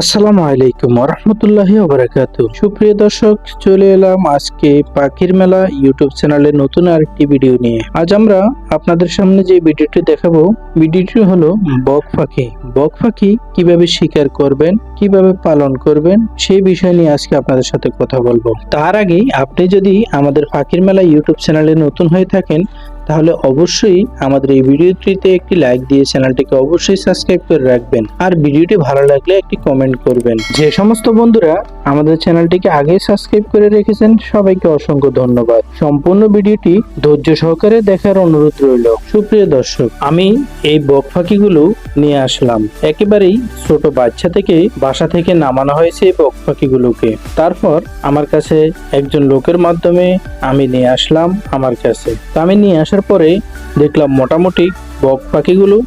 আসসালামু আলাইকুম রহমতুল্লাহ বারাকাতু সুপ্রিয় দর্শক, চলে এলাম আজকে পাখির মেলা ইউটিউব চ্যানেলে নতুন আরেকটি ভিডিও নিয়ে। আজ আমরা আপনাদের সামনে যে ভিডিওটি দেখাবো, ভিডিওটি হলো বক পাখি। বক পাখি কীভাবে শিকার করবেন, কীভাবে পালন করবেন, সেই বিষয় নিয়ে আজকে আপনাদের সাথে কথা বলব। তার আগে আপনি যদি আমাদের পাখির মেলা ইউটিউব চ্যানেলে নতুন হয়ে থাকেন তাহলে অবশ্যই আমাদের এই ভিডিওটিতে একটি লাইক দিয়ে চ্যানেলটিকে অবশ্যই সাবস্ক্রাইব করে রাখবেন। আর ভিডিওটি ভালো লাগলে একটি কমেন্ট করবেন। যে সমস্ত বন্ধুরা আমাদের চ্যানেলটিকে আগে সাবস্ক্রাইব করে রেখেছেন, সবাইকে অসংখ্য ধন্যবাদ। সম্পূর্ণ ভিডিওটি ধৈর্য সহকারে দেখার অনুরোধ রইল। সুপ্রিয় দর্শক, আমি এই বক পাখিগুলো নিয়ে আসলাম। একেবারেই ছোট বাচ্চা থেকে বাসা থেকে নামানো হয়েছে এই বক পাখিগুলোকে তারপর আমার কাছে একজন লোকের মাধ্যমে আমি নিয়ে আসলাম আমার কাছে। তো আমি নিয়ে আসার পরে দেখলাম মোটামুটি বক পাখিগুলো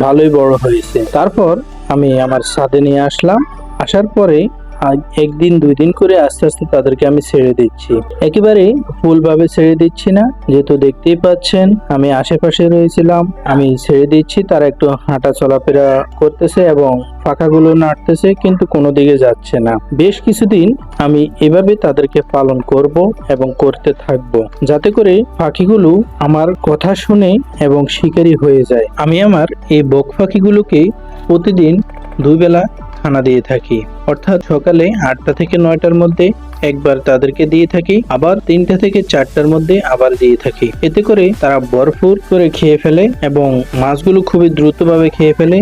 ভালোই বড় হয়েছে। তারপর আমি আমার ছাদে নিয়ে আসলাম। আসার পরে একদিন দুই দিন করে আস্তে আস্তে তাদেরকে আমি ছেড়ে দিচ্ছি। একেবারে ফুলভাবে ছেড়ে দিচ্ছি না যেহেতু দেখতেই পাচ্ছেন, আমি আশেপাশে রয়েছিলাম, আমি ছেড়ে দিচ্ছি, তারা একটু হাঁটা চলাফেরা করতেছে এবং পাখাগুলো নাড়তেছে, কিন্তু কোনো দিকে যাচ্ছে না। বেশ কিছুদিন আমি এভাবে তাদেরকে পালন করব এবং করতে থাকব, যাতে করে পাখিগুলো আমার কথা শুনে এবং শিকারী হয়ে যায়। আমি আমার এই বক পাখিগুলোকে প্রতিদিন দুই বেলা খানা দিয়ে থাকি। অর্থাৎ সকালে আটটা থেকে নয়টার মধ্যে একবার তাদেরকে দিয়ে থাকি, আবার তিনটা থেকে চারটার মধ্যে আবার দিয়ে থাকি। এতে করে তারা ভরপুর করে খেয়ে ফেলে এবং মাছগুলো খুবই দ্রুতভাবে খেয়ে ফেলে।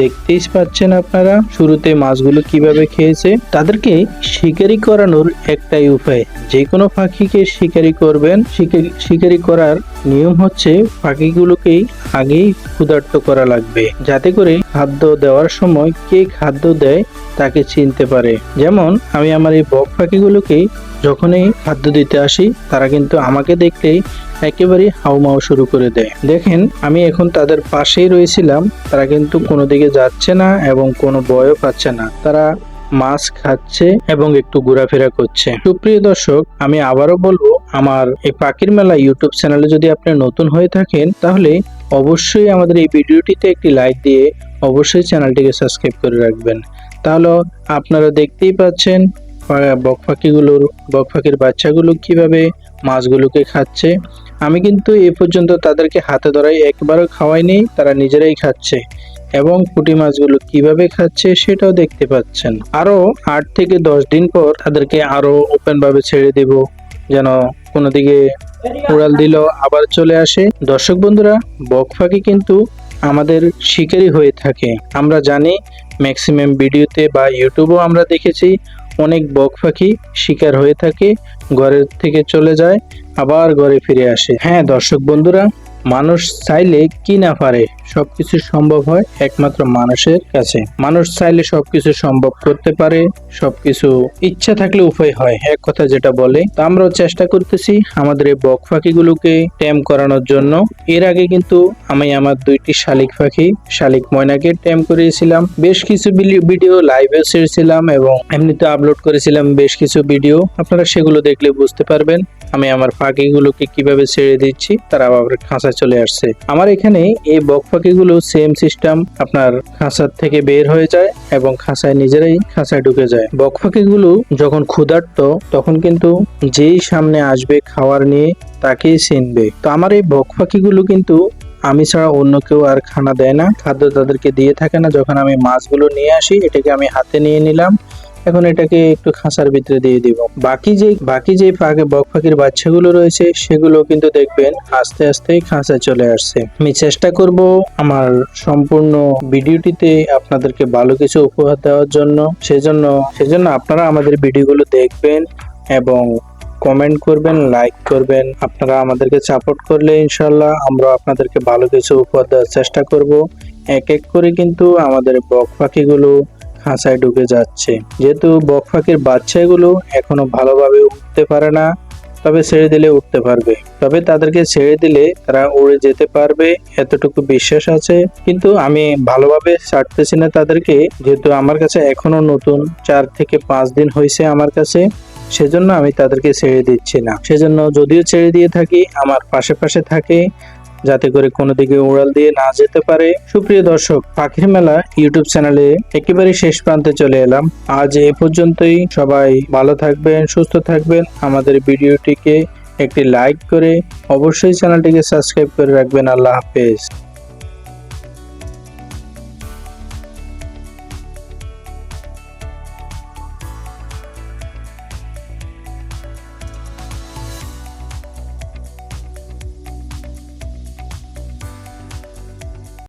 দেখতেই পাচ্ছেন আপনারা শুরুতে মাছগুলো কীভাবে খেয়েছে। তাদেরকে শিকারি করানোর একটাই উপায়, যে কোনো পাখিকে শিকারি করবেন। শিকারি শিকারি করার নিয়ম হচ্ছে পাখিগুলোকেই আগেই ক্ষুধার্ত করা লাগবে। যাতে করে খাদ্য দেওয়ার সময় কে খাদ্য দেয় তাকে চিনতে পারে। যেমন, আমি আমার এই বক পাখিগুলোকে যখনই খাদ্য দিতে আসি, তারা কিন্তু আমাকে দেখলেই একেবারেই হাউমাউ শুরু করে দেয়। দেখেন, আমি এখন তাদের পাশেই রয়েছিলাম, তারা কিন্তু কোনো দিকে যাচ্ছে না এবং কোনো ভয়ও পাচ্ছে না। তারা মাছ খাচ্ছে এবং একটু ঘোরাফেরা করছে। সুপ্রিয় দর্শক, আমি আবারও বলব, আমার এই পাখির মেলা ইউটিউব চ্যানেলে যদি আপনি নতুন হয়ে থাকেন, তাহলে অবশ্যই আমাদের এই ভিডিওটিতে একটি লাইক দিয়ে অবশ্যই চ্যানেলটিকে সাবস্ক্রাইব করে রাখবেন। তাহলে আপনারা দেখতেই পাচ্ছেন বক পাখিগুলোর, বক পাখির বাচ্চাগুলো কীভাবে মাছগুলোকে খাচ্ছে। আমি কিন্তু এ পর্যন্ত তাদেরকে হাতে ধরাই একবারও খাওয়াইনি, তারা নিজেরাই খাচ্ছে। এবং পুঁটি মাছগুলো কীভাবে খাচ্ছে সেটাও দেখতে পাচ্ছেন। আরও আট থেকে দশ দিন পর তাদেরকে আরও ওপেন ভাবে ছেড়ে দেব, যেন কোনো দিকে উড়াল দিল, আবার চলে আসে। দর্শক বন্ধুরা, বক পাখি কিন্তু আমাদের শিকারী হয়ে থাকে। আমরা জানি, ম্যাক্সিমাম ভিডিওতে বা ইউটিউবেও আমরা দেখেছি অনেক বক পাখি শিকার হয়ে থাকে, ঘরের থেকে চলে যায়, আবার ঘরে ফিরে আসে। হ্যাঁ দর্শক বন্ধুরা মানুষ চাইলে কি না পারে, সবকিছু সম্ভব হয় একমাত্র মানুষের কাছে। মানুষ চাইলে সবকিছু সম্ভব করতে পারে, সবকিছু ইচ্ছা থাকলে উপায় হয়, এক কথা যেটা বলে। তো আমরাও চেষ্টা করতেছি আমাদের এই বক পাখিগুলোকে ট্যাম করানোর জন্য। এর আগে কিন্তু আমি আমার দুইটি শালিক পাখি, শালিক ময়নাকে ট্যাম করিয়েছিলাম বেশ কিছু ভিডিও লাইভে ছেড়েছিলাম এবং এমনিতে আপলোড করেছিলাম বেশ কিছু ভিডিও। আপনারা সেগুলো দেখলে বুঝতে পারবেন। আমি আমার পাখিগুলোকে কীভাবে ছেড়ে দিচ্ছি, তারা আবার খাঁচায় চলে আসছে। আমার এখানে এই বক পাখিগুলো সেম সিস্টেম আপনার খাঁচার থেকে বের হয়ে যায় এবং খাঁচায় নিজেরাই খাঁচায় ঢুকে যায়। বক পাখিগুলো যখন ক্ষুধার্ত, তখন কিন্তু যেই সামনে আসবে খাবার নিয়ে তাকেই চিনবে। তো আমার এই বক পাখিগুলো কিন্তু আমি ছাড়া অন্য কেউ আর খানা দেয় না। খাদ্য তাদেরকে দিয়ে থাকে না। যখন আমি মাছগুলো নিয়ে আসি, এটাকে আমি হাতে নিয়ে নিলাম। এখন এটাকে একটু খাঁচার ভিতরে দিয়ে দিব। বাকি যে বাকি যে পাখি বক পাখির বাচ্চাগুলো রয়েছে, সেগুলো কিন্তু দেখবেন আস্তে আস্তে খাঁচায় চলে আসছে। আমি চেষ্টা করব আমার সম্পূর্ণ ভিডিওটিতে আপনাদেরকে ভালো কিছু উপহার দেওয়ার জন্য। সেজন্য সেজন্য আপনারা আমাদের ভিডিওগুলো দেখবেন এবং কমেন্ট করবেন, লাইক করবেন। আপনারা আমাদেরকে সাপোর্ট করলে ইনশাল্লাহ আমরা আপনাদেরকে ভালো কিছু উপহার দেওয়ার চেষ্টা করব। এক এক করে কিন্তু আমাদের বক পাখিগুলো খাঁচায় ঢুকে যাচ্ছে। যেহেতু বক বাচ্চাগুলো এখনও ভালোভাবে উঠতে পারে না, তবে ছেড়ে দিলে উঠতে পারবে। তবে তাদেরকে ছেড়ে দিলে তারা উড়ে যেতে পারবে, এতটুকু বিশ্বাস আছে। কিন্তু আমি ভালোভাবে ছাড়তেছি না তাদেরকে, যেহেতু আমার কাছে এখনও নতুন চার থেকে পাঁচ দিন হয়েছে আমার কাছে, সেজন্য আমি তাদেরকে ছেড়ে দিচ্ছি না। সেজন্য যদিও ছেড়ে দিয়ে থাকি, আমার পাশে পাশে থাকে যাতে করে কোনো দিকে উড়াল দিয়ে না যেতে পারে। সুপ্রিয় দর্শক, পাখির মেলা ইউটিউব চ্যানেলে একেবারে শেষ প্রান্তে চলে এলাম। আজ এ পর্যন্তই। সবাই ভালো থাকবেন, সুস্থ থাকবেন। আমাদের ভিডিওটিকে একটি লাইক করে অবশ্যই চ্যানেলটিকে সাবস্ক্রাইব করে রাখবেন। আল্লাহ হাফেজ।